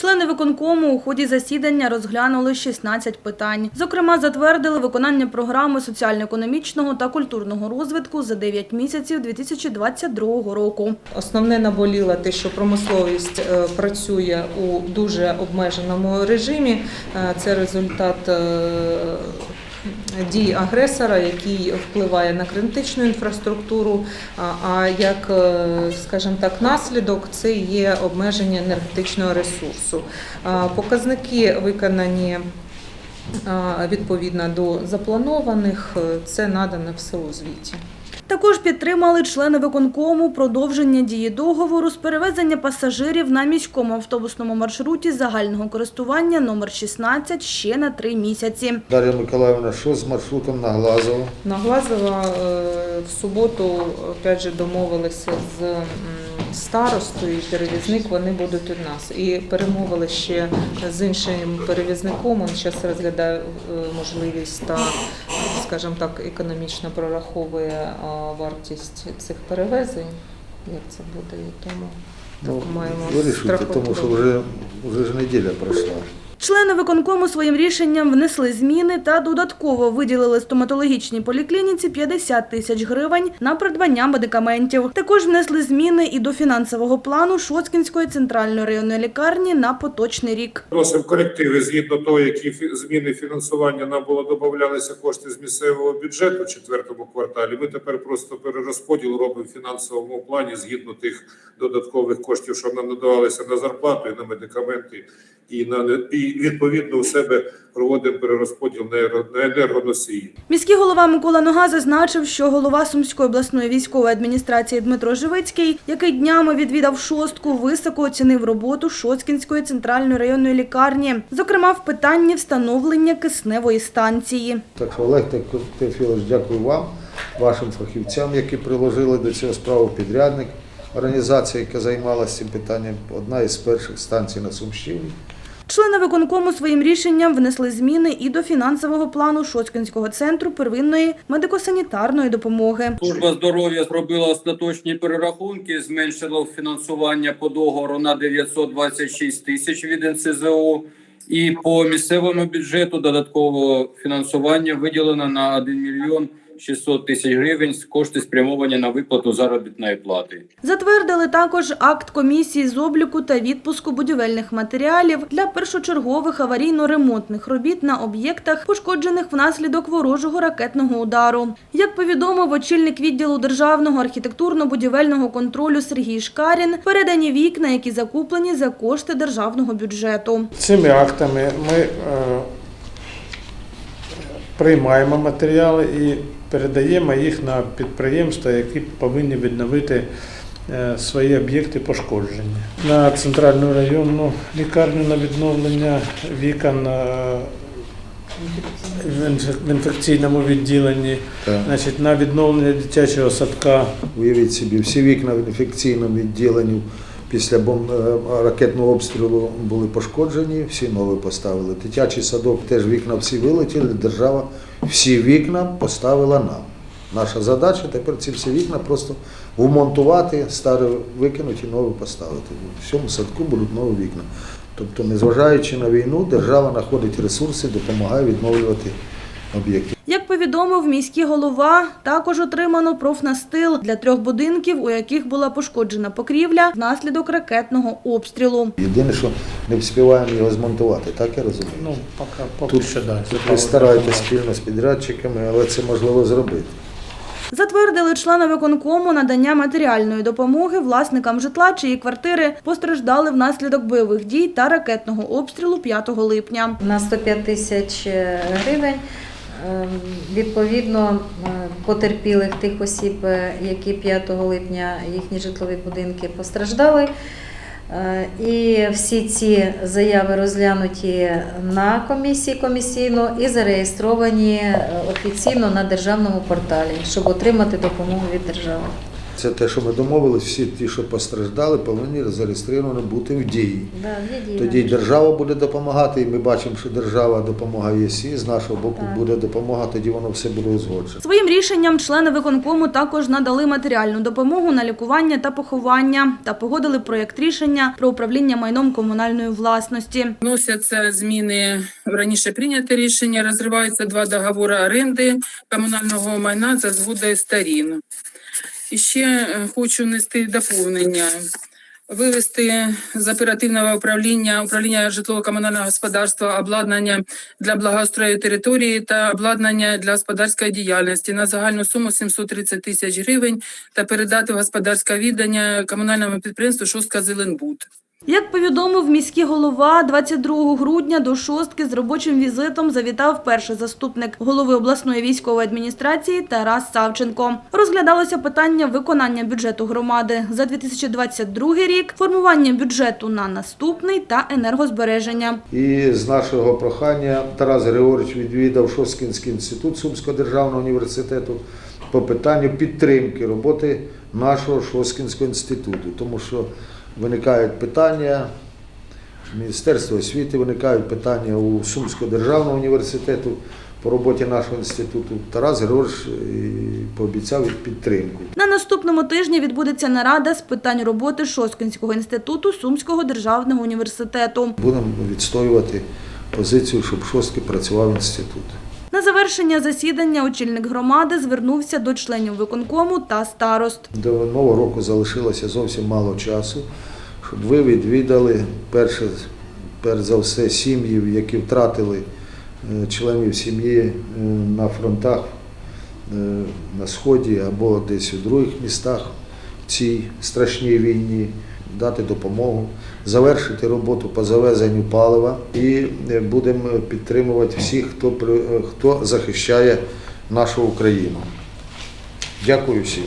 Члени виконкому у ході засідання розглянули 16 питань. Зокрема, затвердили виконання програми соціально-економічного та культурного розвитку за 9 місяців 2022 року. Основне наболіло те, що промисловість е, працює у дуже обмеженому режимі. Е, Це результат е, дій агресора, який впливає на критичну інфраструктуру. А- як, е, скажімо так, наслідок це є обмеження енергетичного ресурсу. Показники виконані відповідно до запланованих. Е, Це надано все у звіті. Також підтримали члени виконкому продовження дії договору з перевезення пасажирів на міському автобусному маршруті загального користування номер 16 ще на три місяці. Дар'я Миколаївна, що з маршрутом на Глазово? На Глазова е, в суботу опять же домовилися з старостою, і перевізник вони будуть у нас. І перемовили ще з іншим перевізником. Він зараз розглядає е, можливість та, скажімо так, економічно прораховує е, вартість цих перевезень. Як це буде, і тому Ну, маємо вирішуйте, тому що вже, вже ж неділя пройшла. Члени виконкому своїм рішенням внесли зміни та додатково виділили стоматологічній поліклініці 50 тисяч гривень на придбання медикаментів. Також внесли зміни і до фінансового плану Шоцкінської центральної районної лікарні на поточний рік. Вносимо корективи згідно того, які зміни фінансування нам було додавалися кошти з місцевого бюджету в четвертому кварталі. Ми тепер просто перерозподіл робимо фінансовому плані згідно тих додаткових коштів, що нам надавалися на зарплату і на медикаменти, і на і відповідно у себе проводимо перерозподіл на енергоносії. Міський голова Микола Нога зазначив, що голова Сумської обласної військової адміністрації Дмитро Живицький, який днями відвідав шостку, високо оцінив роботу Шоцкінської центральної районної лікарні, зокрема в питанні встановлення кисневої станції. Так що Олег Теофілович, дякую вам, вашим фахівцям, які приложили до цього справу підрядник. Організація, яка займалася цим питанням, одна із перших станцій на Сумщині. Члени виконкому своїм рішенням внесли зміни і до фінансового плану Шоцкінського центру первинної медико-санітарної допомоги. Служба здоров'я зробила остаточні перерахунки, зменшила фінансування по договору на 926 тисяч від НСЗО. І по місцевому бюджету додаткового фінансування виділено на 1 мільйон 600 тисяч гривень з кошти спрямовані на виплату заробітної плати. Затвердили також акт комісії з обліку та відпуску будівельних матеріалів для першочергових аварійно-ремонтних робіт на об'єктах, пошкоджених внаслідок ворожого ракетного удару. Як повідомив очільник відділу державного архітектурно-будівельного контролю Сергій Шкарін, передані вікна, які закуплені за кошти державного бюджету. Цими актами ми е, приймаємо матеріали і передаємо їх на підприємства, які повинні відновити е, свої об'єкти пошкоджені. На центральну районну лікарню на відновлення вікон е, в в інфекційному відділенні, Так. значить, на відновлення дитячого садка Уявіть собі, всі вікна в інфекційному відділенні після е, ракетного обстрілу були пошкоджені, всі нові поставили. Дитячий садок теж вікна всі вилетіли, держава всі вікна поставила нам. Наша задача тепер ці всі вікна просто вмонтувати, старі викинути, нові поставити. В всьому садку будуть нові вікна. Тобто, незважаючи на війну, держава знаходить ресурси, допомагає відновлювати об'єкти. Як повідомив міський голова, також отримано профнастил для трьох будинків, у яких була пошкоджена покрівля внаслідок ракетного обстрілу. Єдине, що не встигаємо його змонтувати, так я розумію. ну, поки, поки Тут що да, Ви стараєтесь спільно з підрядчиками, але це можливо зробити. Затвердили члени виконкому надання матеріальної допомоги власникам житла, чиї квартири постраждали внаслідок бойових дій та ракетного обстрілу 5 липня. на 105 тисяч гривень. Ем, Відповідно, потерпілих тих осіб, е, які 5 липня їхні житлові будинки постраждали. Е, І всі ці заяви розглянуті на комісії комісійно і зареєстровані е, офіційно на державному порталі, щоб отримати допомогу від держави. Це те, що ми домовились, всі ті, що постраждали, повинні зареєстровані бути в дії. Да, Тоді держава буде допомагати, і ми бачимо, що держава допомога є, і з нашого боку Так. буде допомога, тоді воно все буде узгоджено. Своїм рішенням члени виконкому також надали матеріальну допомогу на лікування та поховання та погодили проєкт рішення про управління майном комунальної власності. Вносяться зміни в раніше прийняте рішення. Розриваються два договори оренди комунального майна за згодою сторін. І ще е, хочу внести доповнення. Вивести з оперативного управління управління житлово-комунального господарства обладнання для благоустрою території та обладнання для господарської діяльності на загальну суму 730 тисяч гривень та передати в господарське віддання комунальному підприємству Шостка Зеленбуд. Як повідомив міський голова, 22 грудня до шостки з робочим візитом завітав перший заступник голови обласної військової адміністрації Тарас Савченко. Розглядалося питання виконання бюджету громади за 2022 рік, формування бюджету на наступний та енергозбереження. І з нашого прохання Тарас Григорович відвідав Шосткінський інститут Сумського державного університету по питанню підтримки роботи нашого Шосткінського інституту, тому що виникають питання. Міністерства освіти виникають питання у Сумського державного університету по роботі нашого інституту. Тарас Григорович е, пообіцяв підтримку. На наступному тижні відбудеться нарада з питань роботи Шосткинського інституту Сумського державного університету. Будемо відстоювати позицію, щоб шостки працював інститут. На завершення засідання очільник громади звернувся до членів виконкому та старост. До нового року залишилося зовсім мало часу, щоб ви відвідали перше, перш за все сім'ї, які втратили е, членів сім'ї е, на фронтах е, на Сході або десь у других містах в цій страшній війні, дати допомогу, завершити роботу по завезенню палива і е, будемо підтримувати всіх, хто, е, хто захищає нашу Україну. Дякую всім.